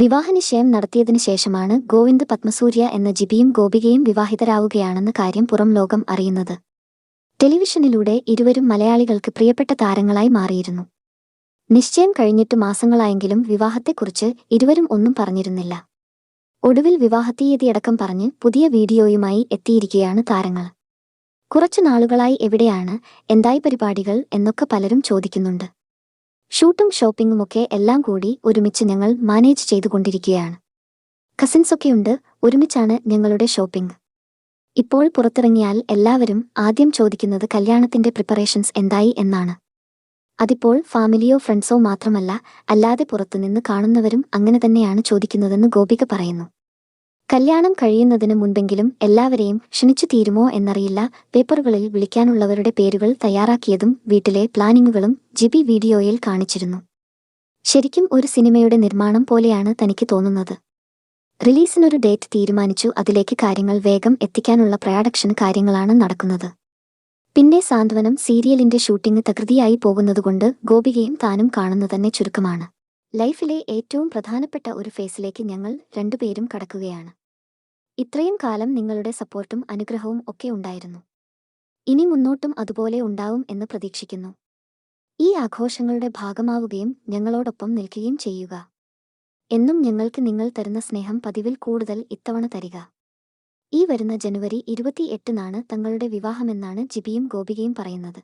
വിവാഹനിശ്ചയം നടത്തിയതിനു ശേഷമാണ് ഗോവിന്ദ് പത്മസൂര്യ എന്ന ജിബിയും ഗോപികയും വിവാഹിതരാവുകയാണെന്ന കാര്യം പുറം ലോകം അറിയുന്നത്. ടെലിവിഷനിലൂടെ ഇരുവരും മലയാളികൾക്ക് പ്രിയപ്പെട്ട താരങ്ങളായി മാറിയിരുന്നു. നിശ്ചയം കഴിഞ്ഞിട്ട് മാസങ്ങളായെങ്കിലും വിവാഹത്തെക്കുറിച്ച് ഇരുവരും ഒന്നും പറഞ്ഞിരുന്നില്ല. ഒടുവിൽ വിവാഹത്തീയതിയടക്കം പറഞ്ഞ് പുതിയ വീഡിയോയുമായി എത്തിയിരിക്കുകയാണ് താരങ്ങൾ. കുറച്ചു നാളുകളായി എവിടെയാണ് എന്തായി പരിപാടികൾ എന്നൊക്കെ പലരും ചോദിക്കുന്നുണ്ട്. ഷൂട്ടും ഷോപ്പിംഗുമൊക്കെ എല്ലാം കൂടി ഒരുമിച്ച് ഞങ്ങൾ മാനേജ് ചെയ്തുകൊണ്ടിരിക്കുകയാണ്. കസിൻസൊക്കെയുണ്ട് ഒരുമിച്ചാണ് ഞങ്ങളുടെ ഷോപ്പിംഗ്. ഇപ്പോൾ പുറത്തിറങ്ങിയാൽ എല്ലാവരും ആദ്യം ചോദിക്കുന്നത് കല്യാണത്തിന്റെ പ്രിപ്പറേഷൻസ് എന്തായി എന്നാണ്. അതിപ്പോൾ ഫാമിലിയോ ഫ്രണ്ട്സോ മാത്രമല്ല അല്ലാതെ പുറത്തുനിന്ന് കാണുന്നവരും അങ്ങനെ തന്നെയാണ് ചോദിക്കുന്നതെന്ന് ഗോപിക പറയുന്നു. കല്യാണം കഴിയുന്നതിന് മുൻപെങ്കിലും എല്ലാവരെയും ക്ഷണിച്ചു തീരുമോ എന്നറിയില്ല. പേപ്പറുകളിൽ വിളിക്കാനുള്ളവരുടെ പേരുകൾ തയ്യാറാക്കിയതും വീട്ടിലെ പ്ലാനിങ്ങുകളും ജിബി വീഡിയോയിൽ കാണിച്ചിരുന്നു. ശരിക്കും ഒരു സിനിമയുടെ നിർമ്മാണം പോലെയാണ് തനിക്ക് തോന്നുന്നത്. റിലീസിനൊരു ഡേറ്റ് തീരുമാനിച്ചു. അതിലേക്ക് കാര്യങ്ങൾ വേഗം എത്തിക്കാനുള്ള പ്രയാഡക്ഷൻ കാര്യങ്ങളാണ് നടക്കുന്നത്. പിന്നെ സാന്ത്വനം സീരിയലിന്റെ ഷൂട്ടിംഗ് തകൃതിയായി പോകുന്നതുകൊണ്ട് ഗോപികയും താനും കാണുന്നു തന്നെ ചുരുക്കമാണ്. ലൈഫിലെ ഏറ്റവും പ്രധാനപ്പെട്ട ഒരു ഫേസിലേക്ക് ഞങ്ങൾ രണ്ടുപേരും കടക്കുകയാണ്. ഇത്രയും കാലം നിങ്ങളുടെ സപ്പോർട്ടും അനുഗ്രഹവും ഒക്കെ ഉണ്ടായിരുന്നു. ഇനി മുന്നോട്ടും അതുപോലെ ഉണ്ടാവും എന്ന് പ്രതീക്ഷിക്കുന്നു. ഈ ആഘോഷങ്ങളുടെ ഭാഗമാവുകയും ഞങ്ങളോടൊപ്പം നിൽക്കുകയും ചെയ്യുക. എന്നും ഞങ്ങൾക്ക് നിങ്ങൾ തരുന്ന സ്നേഹം പതിവിൽ കൂടുതൽ ഇത്തവണ തരിക. ഈ വരുന്ന ജനുവരി ഇരുപത്തിയെട്ടിനാണ് തങ്ങളുടെ വിവാഹമെന്നാണ് ജിബിയും ഗോപികയും പറയുന്നത്.